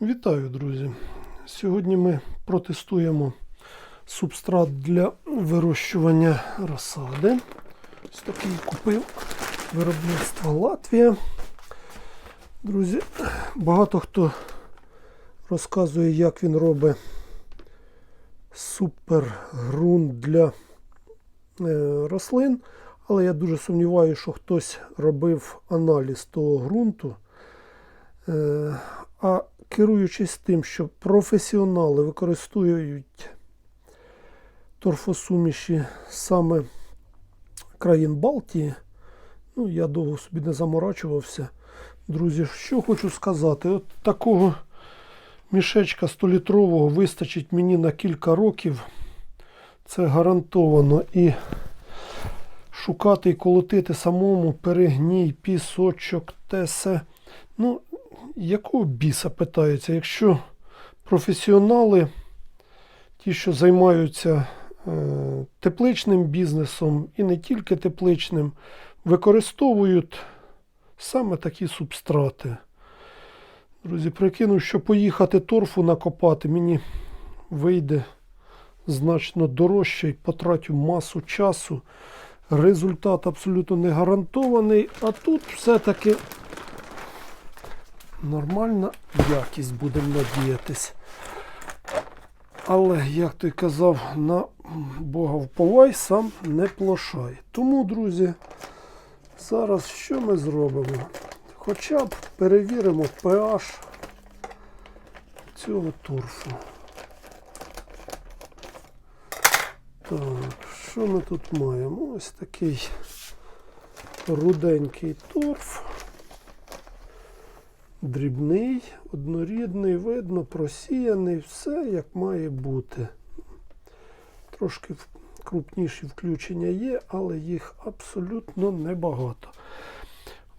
Вітаю, друзі! Сьогодні ми протестуємо субстрат для вирощування розсади. Ось такий купив виробництво Латвія. Друзі, багато хто розказує, як він робить супергрунт для е, рослин. Але я дуже сумніваюся, що хтось робив аналіз того ґрунту. А керуючись тим, що професіонали використовують торфосуміші саме країн Балтії, ну, я довго собі не заморачувався. Друзі, що хочу сказати, от такого мішечка 100-літрового вистачить мені на кілька років. Це гарантовано. І шукати і колотити самому перегній, пісочок, тесе. Ну, якого біса питаються, якщо професіонали, ті, що займаються е, тепличним бізнесом і не тільки тепличним, використовують саме такі субстрати. Друзі, прикинув, що поїхати торфу накопати, мені вийде значно дорожче і потратю масу часу. Результат абсолютно не гарантований, а тут все-таки нормальна якість, будемо надіятись. Але, як той казав, на Бога вповай, сам не плашай. Тому, друзі, зараз що ми зробимо? Хоча б перевіримо pH цього торфу. Так, що ми тут маємо? Ось такий руденький торф. Дрібний, однорідний, видно, просіяний, все як має бути. Трошки крупніші включення є, але їх абсолютно небагато.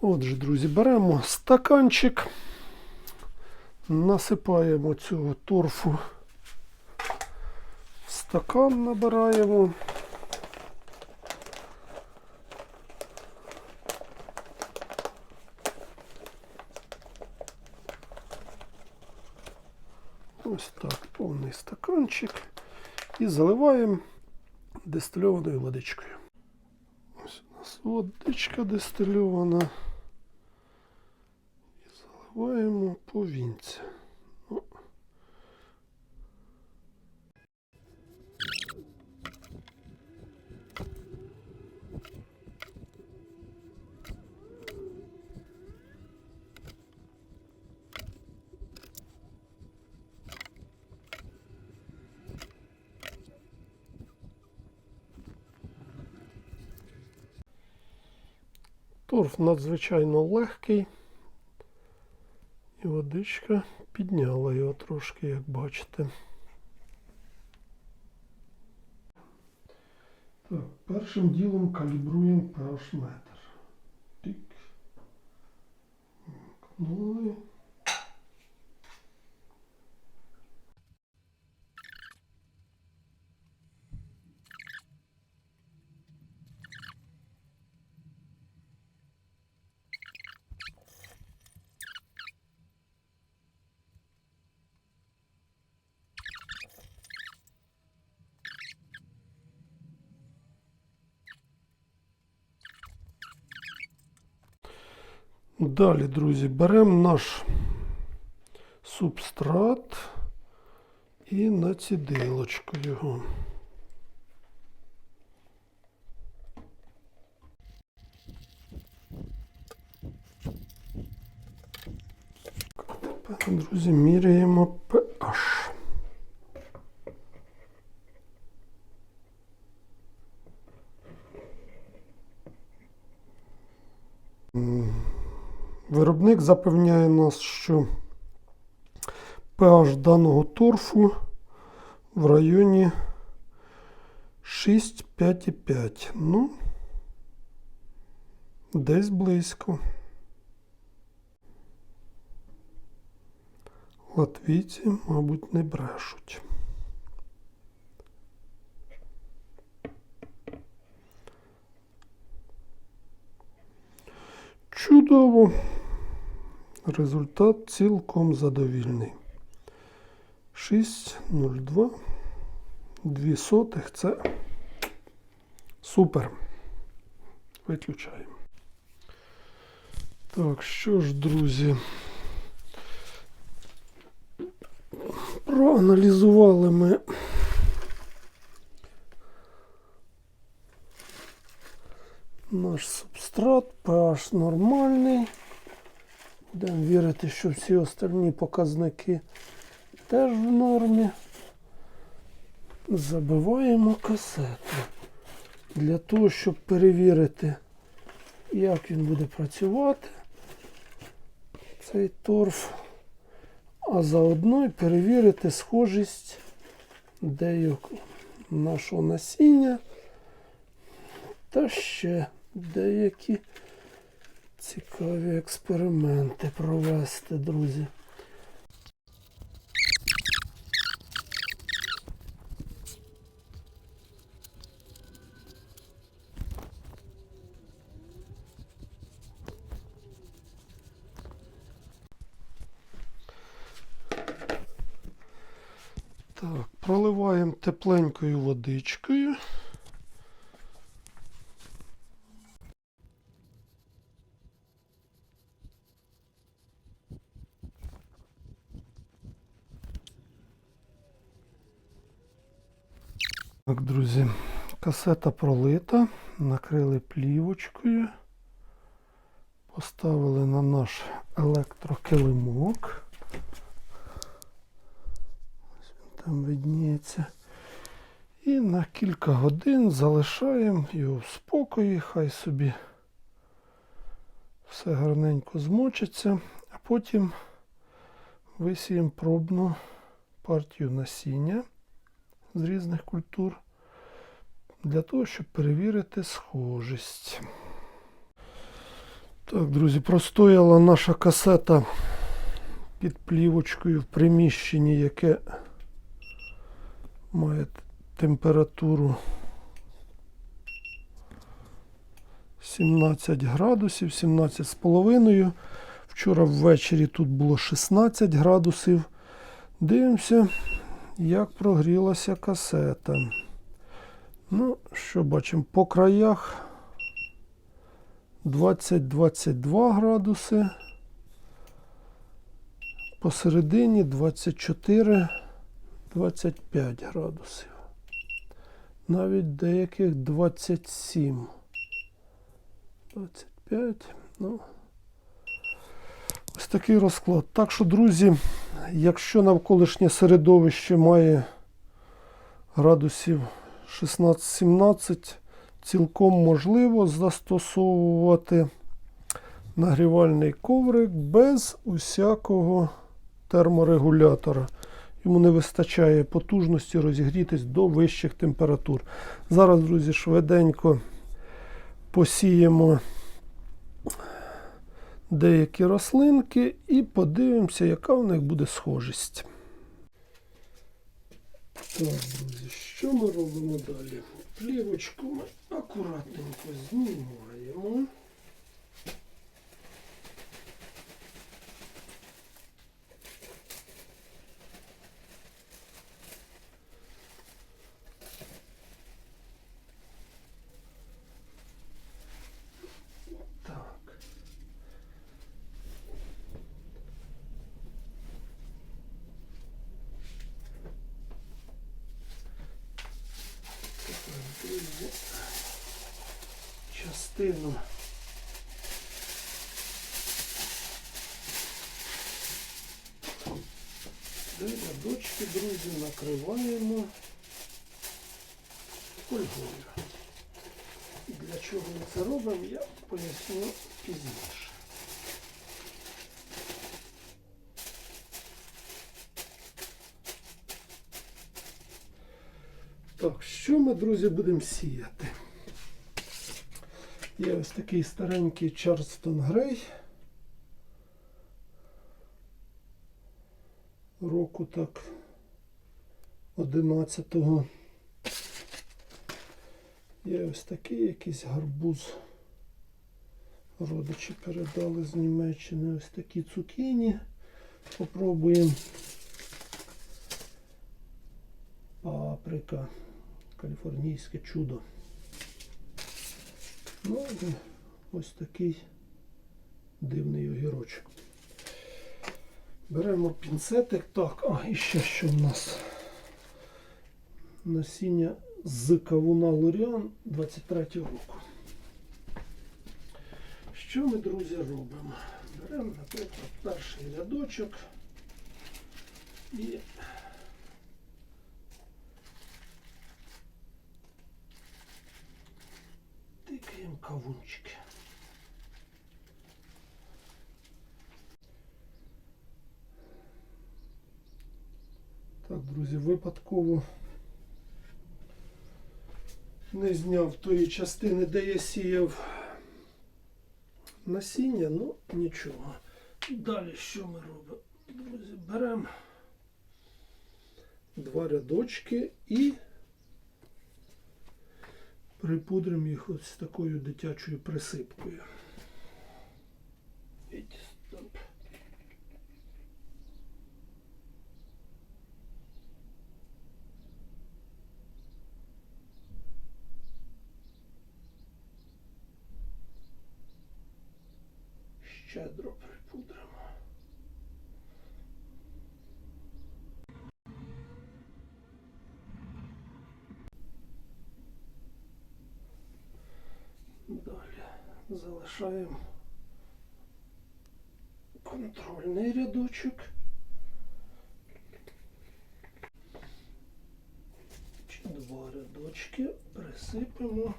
Отже, друзі, беремо стаканчик, насипаємо цього торфу в стакан, набираємо. Ось так, повний стаканчик. І заливаємо дистильованою водичкою. Ось у нас водичка дистильована. І заливаємо повінця. Торф надзвичайно легкий. І водичка підняла його трошки, як бачите. Так, першим ділом калібруємо pH метр. Тик. Вмкнули. Далі, друзі, беремо наш субстрат і на цідилочку його. Тепер, друзі, міряємо pH. Виробник запевняє нас, що pH даного торфу в районі 6,5,5. Ну, десь близько. Латвійці, мабуть, не брешуть. Чудово. Результат цілком задовільний. 6,02. Дві сотих. Це супер. Виключаємо. Так, що ж, друзі. Проаналізували ми наш субстрат, pH нормальний. Будемо вірити, що всі остальні показники теж в нормі. Забиваємо касету. Для того, щоб перевірити, як він буде працювати, цей торф, а заодно і перевірити схожість деякого нашого насіння та ще деякі цікаві експерименти провести, друзі. Так, проливаємо тепленькою водичкою. Так, друзі, касета пролита, накрили плівочкою, поставили на наш електрокилимок. Ось він там видніється. І на кілька годин залишаємо його в спокої, хай собі все гарненько змочиться, а потім висіємо пробну партію насіння з різних культур для того, щоб перевірити схожість. Так, друзі, простояла наша касета під плівочкою в приміщенні, яке має температуру 17 градусів, 17 з половиною. Вчора ввечері тут було 16 градусів. Дивимося, як прогрілася касета. Ну, що бачимо, по краях 20-22 градуси. Посередині 24-25 градусів. Навіть деяких 27. 25. Ну, ось такий розклад. Так що, друзі, якщо навколишнє середовище має градусів 16-17, цілком можливо застосовувати нагрівальний коврик без усякого терморегулятора. Йому не вистачає потужності розігрітись до вищих температур. Зараз, друзі, швиденько посіємо деякі рослинки і подивимося, яка в них буде схожість. Так, друзі, що ми робимо далі? Плівочку ми акуратненько знімаємо. Так. Тепер, друзі, частину де рядочки, друзі, накриваємо фольгою. Для чого ми це робимо, я поясню пізніше. Так, що ми, друзі, будемо сіяти? Є ось такий старенький Чарстон Грей. Року так 11-го. Є ось такий якийсь гарбуз. Родичі передали з Німеччини ось такі цукіні. Попробуємо Америка, каліфорнійське чудо. Ну і ось такий дивний огірочок. Беремо пінцетик. Так, а і ще що в нас? Насіння з кавуна Лоріан 23 року. Що ми, друзі, робимо? Беремо, наприклад, перший рядочок і тикаємо кавунчики. Так, друзі, випадково не зняв тої частини, де я сіяв насіння, ну нічого. Далі що ми робимо? Друзі, беремо два рядочки і припудримо їх ось такою дитячою присипкою. Іть, стоп. Щедро припудримо. Далі залишаємо контрольний рядочок. Два рядочки присипемо,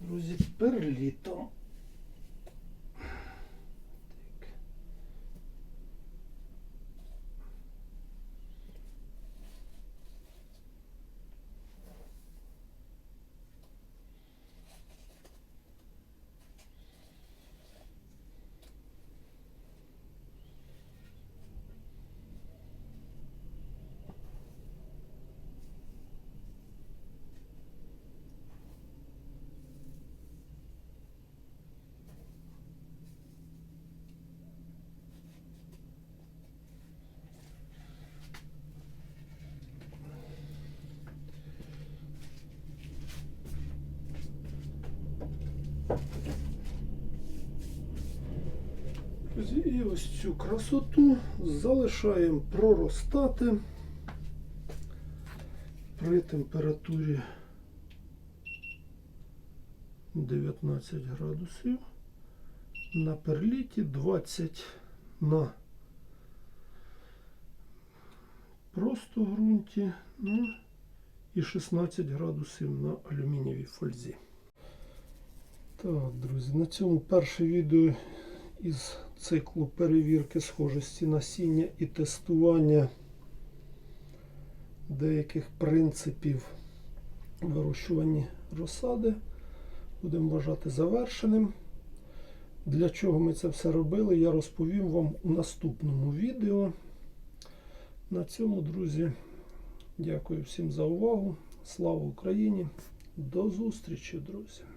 друзі, перлітом. Друзі, І ось цю красоту залишаємо проростати при температурі 19 градусів. На перліті 20 на просто ґрунті, ну і 16 градусів на алюмінієвій фользі. Так, друзі, на цьому перше відео із циклу перевірки схожості насіння і тестування деяких принципів вирощування розсади будемо вважати завершеним. Для чого ми це все робили, я розповім вам у наступному відео. На цьому, друзі, дякую всім за увагу. Слава Україні! До зустрічі, друзі!